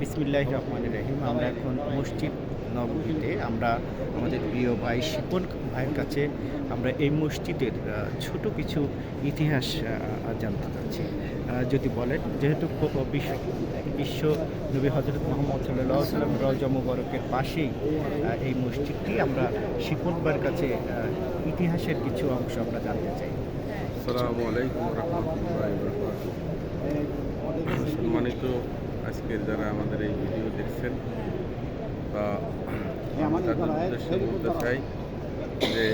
বিসমিল্লাহ রহমান রহিম। আমরা এখন মসজিদ নবমীতে। আমরা আমাদের প্রিয় ভাই শিপন ভাইয়ের কাছে আমরা এই মসজিদের ছোট কিছু ইতিহাস জানতে চাচ্ছি। যদি বলেন, যেহেতু বিশ্ব বিশ্ব নবী হজরত মোহাম্মদ সাল্লাহ সাল্লাম রজ মুবারকের পাশেই এই মসজিদটি আমরা শিপন ভাইয়ের কাছে ইতিহাসের কিছু অংশ আমরা জানতে চাই। আসসালামু আলাইকুম রহমতুল্লাহ সম্মানিত আজকের যারা আমাদের এই ভিডিও দেখছেন বা তাদের উদ্দেশ্যে বলতে চাই যে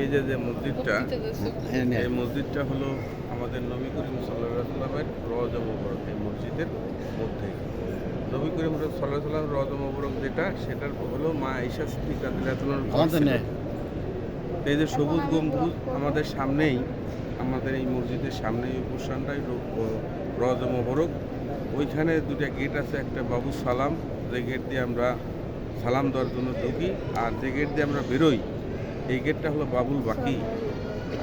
এই যে যে মসজিদটা এই মসজিদটা হলো আমাদের নবী করিম সাল্লাহ সাল্লামের রজ মুবরক এই মসজিদের মধ্যে। নবী করিম সাল্লাহ সাল্লাম রজ মুবরক যেটা সেটার হলো মা ঈশা সিদ্দিকা এই যে সবুজ গম্বুজ আমাদের সামনেই আমাদের এই মসজিদের সামনে এই অনুষ্ঠানটাই রজ মোবারক। ওইখানে দুটা গেট আছে, একটা বাবু সালাম, যে গেট দিয়ে আমরা সালাম দেওয়ার জন্য ঢুকি, আর যে গেট দিয়ে আমরা বেরোই, এই গেটটা হলো বাবুল বাকি।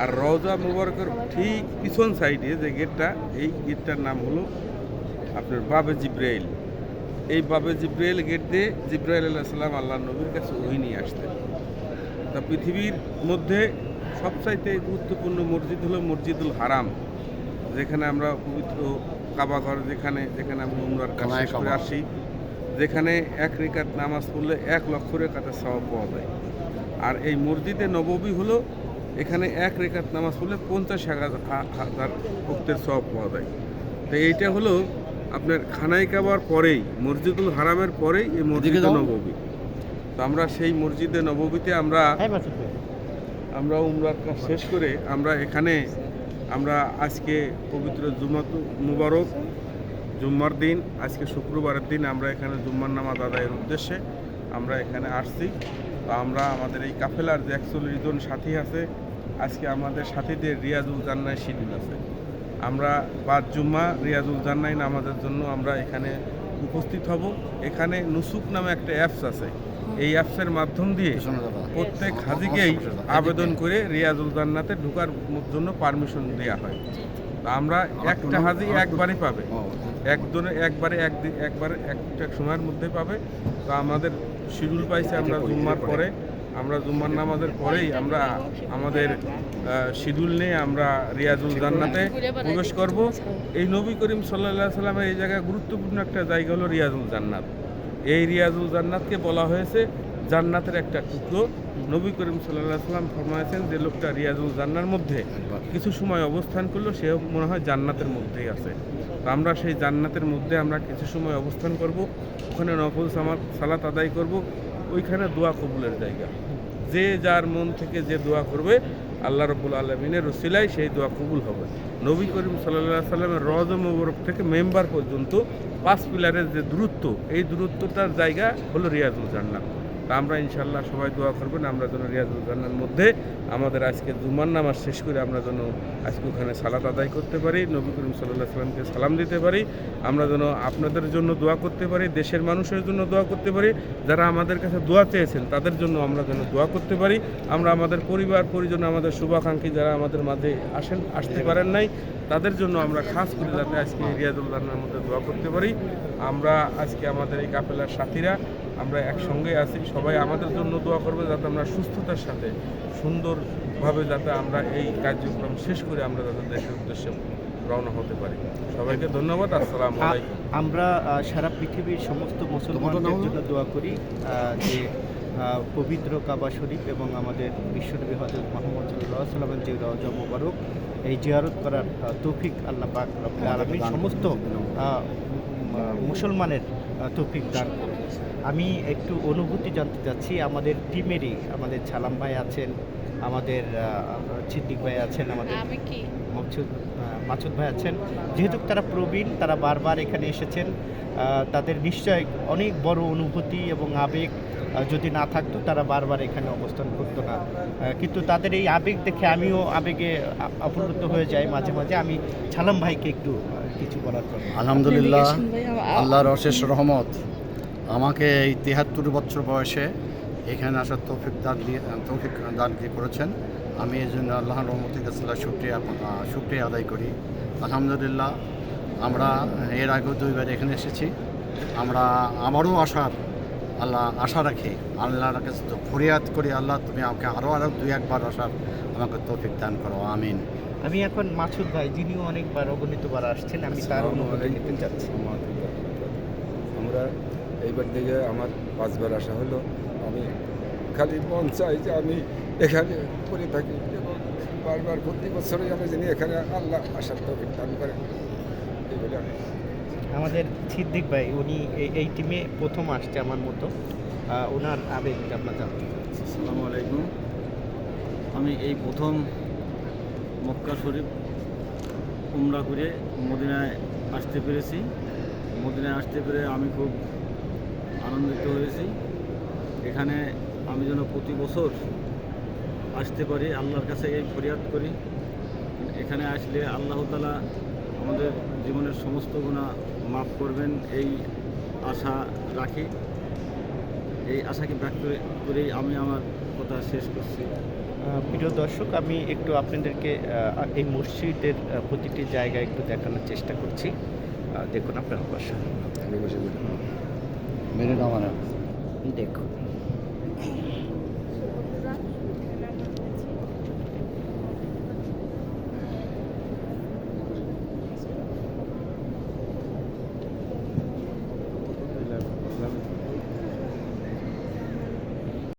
আর রওজা মোবারকের ঠিক পিছন সাইডে যে গেটটা এই গেটটার নাম হলো আপনার বাবে জিব্রাইল। এই বাবে জিব্রাইল গেট দিয়ে জিব্রাইল আল্লাহ সাল্লাম আল্লাহ নবীর কাছে ওই নিয়ে আসতেন। তা পৃথিবীর মধ্যে সবচাইতে গুরুত্বপূর্ণ মসজিদ হলো মসজিদুল হারাম, যেখানে আমরা পবিত্র কাবাঘর যেখানে যেখানে আমি উমরার কাজ শেষ করে আসি যেখানে এক রেখাত নামাজ পড়লে এক লক্ষ রেখাতের সওয়াব পাওয়া যায়। আর এই মসজিদে নববী হলো এখানে এক রেখাত নামাজ পড়লে পঞ্চাশ হাজার ভক্তের সওয়াব পাওয়া যায়। তো এইটা হলো আপনার খানাই কাবার পরেই মসজিদুল হারামের পরেই এই মসজিদে নববী। তো আমরা সেই মসজিদে নববীতে আমরা আমরা উমরার কাজ শেষ করে আমরা এখানে আমরা আজকে পবিত্র জুমাত মুবারক, জুম্মার দিন, আজকে শুক্রবারের দিন আমরা এখানে জুম্মার নামাজ আদায়ের উদ্দেশ্যে আমরা এখানে আসছি। তো আমরা আমাদের এই কাফেলার যে একচল্লিশ জন সাথী আছে, আজকে আমাদের সাথীদের রিয়াজুল জান্নায় শিডিউল আছে। আমরা বাদ জুম্মা রিয়াজুল জান্নাই নামাজের জন্য আমরা এখানে উপস্থিত হব। এখানে নুসুক নামে একটা অ্যাপস আছে। এই অ্যাপসের মাধ্যম দিয়ে প্রত্যেক হাজিকেই আবেদন করে রিয়াজুল জান্নাতে ঢোকার জন্য পারমিশন দেওয়া হয়। তো আমরা একটা হাজি একবারই পাবে। একজনে একবারে এক দি- একবারে একটা সময়ের মধ্যে পাবে। তো আমাদের শিডিউল পাইছে আমরা জুম্মার পরে। আমরা জুম্মার নামাজের পরেই আমরা আমাদের শিডিউল নিয়ে আমরা রিয়াজুল জান্নাতে প্রবেশ করব। এই নবী করিম সাল্লাহ সাল্লামের এই জায়গায় গুরুত্বপূর্ণ একটা জায়গা হলো রিয়াজুল জান্নাত। এই রিয়াজুল জান্নাতকে বলা হয়েছে জান্নাতের একটা টুকরো। নবী করিম সাল্লাহ সাল্লাম ফরমাইছেন যে লোকটা রিয়াজুল জান্নার মধ্যে কিছু সময় অবস্থান করল, সে মনে হয় জান্নাতের মধ্যেই আছে। আমরা সেই জান্নাতের মধ্যে আমরা কিছু সময় অবস্থান করব, ওখানে নফল সালাত আদায় করব, ওইখানে দোয়া কবুলের জায়গা। যে যার মন থেকে যে দোয়া করবে আল্লাহ রবুল আলমিনের রসিলায় সেই দোয়া কবুল হবে। নবী করিম সাল্লাহ সাল্লামের রজ মোবরক থেকে মেম্বার পর্যন্ত পাঁচ পিলারের যে দূরত্ব, এই দূরত্বটার জায়গা হলো রিয়াজুল জান্নাত। তা আমরা ইনশাল্লাহ সবাই দোয়া করবেন, আমরা যেন রিয়াজুল জান্নার মধ্যে আমাদের আজকে জুমার নামাজ শেষ করে আমরা যেন আজকে ওখানে সালাত আদায় করতে পারি, নবী করিম সাল্লাহ সাল্লামকে সালাম দিতে পারি, আমরা যেন আপনাদের জন্য দোয়া করতে পারি, দেশের মানুষের জন্য দোয়া করতে পারি, যারা আমাদের কাছে দোয়া চেয়েছেন তাদের জন্য আমরা যেন দোয়া করতে পারি, আমরা আমাদের পরিবার, পরিজন, আমাদের শুভাকাঙ্ক্ষী যারা আমাদের মাঝে আসেন, আসতে পারেন নাই, তাদের জন্য আমরা খাস করে যাতে আজকে রিয়াজুল জান্নার মধ্যে দোয়া করতে পারি। আমরা আজকে আমাদের এই কাফেলার সাথীরা আমরা একসঙ্গে আছি। সবাই আমাদের জন্য দোয়া করবে যাতে আমরা সুস্থতার সাথে সুন্দরভাবে যাতে আমরা এই কার্যক্রম শেষ করে আমরা যাতে দেশের উদ্দেশ্যে রওনা হতে পারি। সবাইকে ধন্যবাদ আসসালাম আলাইকুম। আমরা সারা পৃথিবীর সমস্ত মুসলমানদের জন্য দোয়া করি যে পবিত্র কাবা শরীফ এবং আমাদের বিশ্বনবী হজরত মোহাম্মদ সাল্লাহ সাল্লামের যে রজা মোবারক এই জিয়ারত করার তৌফিক আল্লাহ পাক আলমী সমস্ত মুসলমানের তৌফিক দান। আমি একটু অনুভূতি জানতে চাচ্ছি আমাদের টিমেরই আমাদের ছালাম ভাই আছেন আমাদের আহ, সিদ্দিক ভাই আছেন আমাদের আমি কি? মাসুদ মাসুদ ভাই আছেন। যেহেতু তারা প্রবীণ তারা বারবার এখানে এসেছেন তাদের নিশ্চয় অনেক বড় অনুভূতি এবং আবেগ যদি না থাকতো তারা বারবার এখানে অবস্থান করতো না। কিন্তু তাদের এই আবেগ দেখে আমিও আবেগে আ- হয়ে যাই মাঝে মাঝে। আমি ছালাম ভাইকে একটু কিছু বলার জন্য। আলহামদুলিল্লাহ আল্লাহর অশেষ রহমত। আমাকে এই তিহাত্তর বছর বয়সে এখানে আসার তৌফিক দান দিয়ে তৌফিক দান দিয়ে করেছেন। আমি এই জন্য আল্লাহর রহমতের কাছে শুক্রিয়া শুক্রিয়া আদায় করি। আলহামদুলিল্লাহ আমরা এর আগেও দুইবার এখানে এসেছি। আমরা আমারও আসার আল্লাহ আশা রাখি আল্লাহর কাছে তো ফরিয়াদ করি আল্লাহ তুমি আমাকে আরও আরও দুই একবার আসার আমাকে তৌফিক দান করো আমিন। আমি এখন মাসুদ ভাই যিনিও অনেকবার অগণিতবার আসছেন আমি তার অনুমতি নিতে চাচ্ছি। আমরা এইবার থেকে আমার পাঁচবার আসা হলো আমি খালি মন চাই যে আমি এখানে করে থাকি এবং বারবার প্রতি বছরই আমি জানি এখানে আল্লাহ আসার তো দান করেন। এই বলে আমি আমাদের সিদ্দিক ভাই উনি এই- এই টিমে প্রথম আসছে আমার মতো। ওনার আবেগ আপনার জানতে। আসসালামু আলাইকুম। আমি এই প্রথম মক্কা শরীফ উমরা করে মদিনায় আসতে পেরেছি। মদিনায় আসতে পেরে আমি খুব আনন্দিত হয়েছি এখানে আমি যেন প্রতি বছর আসতে পারি আল্লাহর কাছে এই ফরিয়াদ করি। এখানে আসলে আল্লাহ তালা আমাদের জীবনের সমস্ত গুণা মাফ করবেন এই আশা রাখি। এই আশাকে ব্যক্ত করেই আমি আমার কথা শেষ করছি। প্রিয় দর্শক আমি একটু আপনাদেরকে এই মসজিদের প্রতিটি জায়গায় একটু দেখানোর চেষ্টা করছি। দেখুন আপনার পাশে আমি বসে বলি মেরে নামানো দেখুন